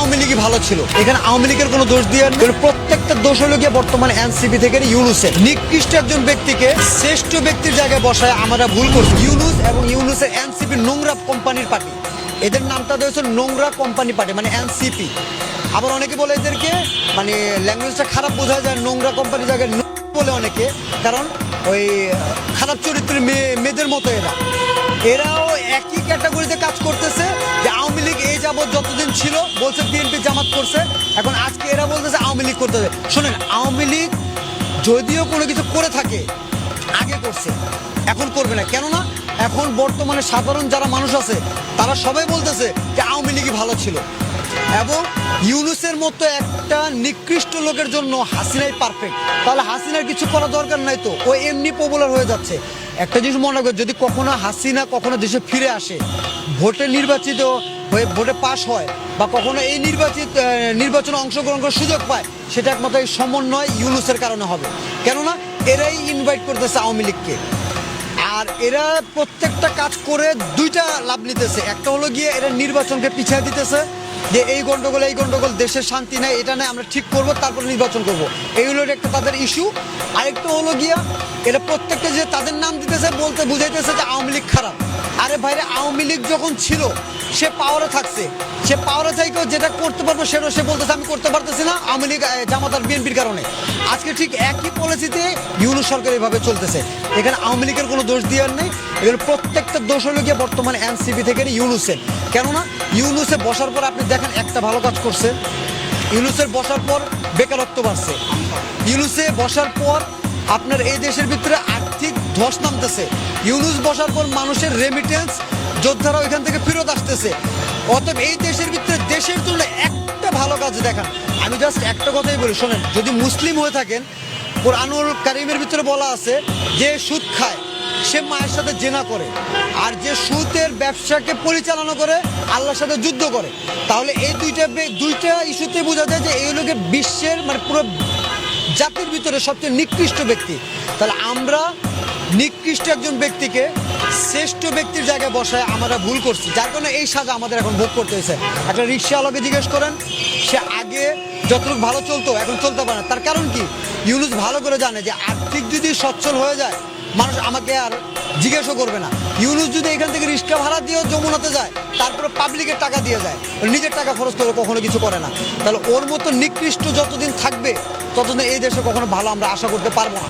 ভালো ছিল। এখানে আওয়ামী লীগের কোনো দোষ দিয়ে প্রত্যেকটা দোষ হলো গিয়ে বর্তমানে এনসিপি থেকে ইউনুসের। নিকৃষ্ট একজন ব্যক্তিকে শ্রেষ্ঠ ব্যক্তির জায়গায় বসায় আমরা ভুল করছি। ইউনুস এবং ইউনুসের এনসিপি নোংরা কোম্পানির পার্টি। এদের নামটা দিয়েছে নোংরা কোম্পানি পার্টি মানে এনসিপি। আবার অনেকে বলে এদেরকে মানে ল্যাঙ্গুয়েজটা খারাপ বোঝা যায়, নোংরা কোম্পানির জায়গায় বলে অনেকে। কারণ ওই খারাপ চরিত্রের মেয়ে মেয়েদের মতো এরা। এরাও একই ক্যাটাগরিতে কাজ করতেছে ছিল, বলছে বিএনপি জামাত করছে। এখন আজকে এরা বলতেছে আওয়ামী লীগ করতেছে শোনেন, আওয়ামী লীগ যদিও কোনো কিছু করে থাকে, আগে করছে, এখন করবে না। কেননা এখন বর্তমানে সাধারণ যারা মানুষ আছে, তারা সবাই বলতেছে যে আওয়ামী লীগই ভালো ছিল। এবং ইউনুসের মতো একটা নিকৃষ্ট লোকের জন্য হাসিনাই পারফেক্ট তাহলে হাসিনার কিছু করা দরকার নাই তো? ও এমনি পপুলার হয়ে যাচ্ছে। একটা জিনিস মনে রাখবে যদি কখনো হাসিনা কখনো দেশে ফিরে আসে, ভোটে নির্বাচিত হয়ে ভোটে পাশ হয় বা কখনো এই নির্বাচিত নির্বাচনে অংশগ্রহণ করার সুযোগ পায়, সেটা একমাত্র এই সমন্বয় ইউনুসের কারণে হবে। কেননা এরাই ইনভাইট করতেছে আওয়ামী লীগকে। আর এরা প্রত্যেকটা কাজ করে দুইটা লাভ নিতেছে। একটা হলো গিয়ে এরা নির্বাচনকে পিছিয়ে দিতেছে যে এই গন্ডগোল এই গন্ডগোল, দেশের শান্তি নাই, এটা নাই, আমরা ঠিক করব, তারপর নির্বাচন করব। এই হলো একটা তাদের ইস্যু আরেকটা হলো গিয়া, এরা প্রত্যেকটা যে তাদের নাম দিতেছে, বলতে বুঝাইতেছে যে আওয়ামী লীগ খারাপ। আরে ভাইরে, আওয়ামী লীগ যখন ছিল, সে পাওয়ারে থাকছে। সে পাওয়ারে থাকেও যেটা করতে পারব, সেটা সে বলতেছে, আমি করতে পারতেছি না, আওয়ামী লীগ জামাতার বিএনপির কারণে। আজকে ঠিক একই পলিসিতে ইউনুস সরকার এভাবে চলতেছে। এখানে আওয়ামী লীগের কোনো দোষ দেওয়ার নেই। এখানে প্রত্যেকটা দোষ হলো গিয়ে বর্তমানে এনসিপি থেকে ইউনুসের। কেননা, ইউনুসে বসার পর আপনি দেখেন একটা ভালো কাজ করছে। ইউনুসের বসার পর বেকারত্ব বাড়ছে। ইউনুসে বসার পর আপনার এই দেশের ভিতরে আর্থিক ধস নামতেছে। ইউনুস বসার পর মানুষের রেমিটেন্স যোদ্ধারা ওইখান থেকে ফেরত আসতেছে। অতএব এই দেশের ভিতরে দেশের জন্য একটা ভালো কাজ দেখান। আমি জাস্ট একটা কথাই বলি, শোনেন, যদি মুসলিম হয়ে থাকেন, কোরআনুল কারিমের ভিতরে বলা আছে যে, সুদ খায়। সে মায়ের সাথে জেনা করে। আর যে সুতের ব্যবসাকে পরিচালনা করে, আল্লাহর সাথে যুদ্ধ করে। তাহলে এই দুইটা দুইটা ইস্যুতে বোঝা যায় যে এই লোকে বিশ্বের মানে পুরো জাতির ভিতরে সবচেয়ে নিকৃষ্ট ব্যক্তি। তাহলে আমরা নিকৃষ্ট একজন ব্যক্তিকে শ্রেষ্ঠ ব্যক্তির জায়গায় বসায় আমরা ভুল করছি। যার কারণে এই সাজা আমাদের এখন ভোগ করতে হয়েছে। একটা রিক্সাওয়ালাকে জিজ্ঞেস করেন, সে আগে যতটুকু ভালো চলতো, এখন চলতে পারে না। তার কারণ কি? ইউনুস ভালো করে জানে যে আর্থিক যদি সচ্ছল হয়ে যায় মানুষ আমাকে আর জিজ্ঞাসা করবে না। ইউনুস যদি এখান থেকে রিক্সা ভাড়া দিয়েও যমুনাতে যায়, তারপরে পাবলিকের টাকা দিয়ে যায়, নিজের টাকা খরচ করে কখনো কিছু করে না। তাহলে ওর মতো নিকৃষ্ট যতদিন থাকবে, ততদিন এই দেশে কখনো ভালো আমরা আশা করতে পারব না।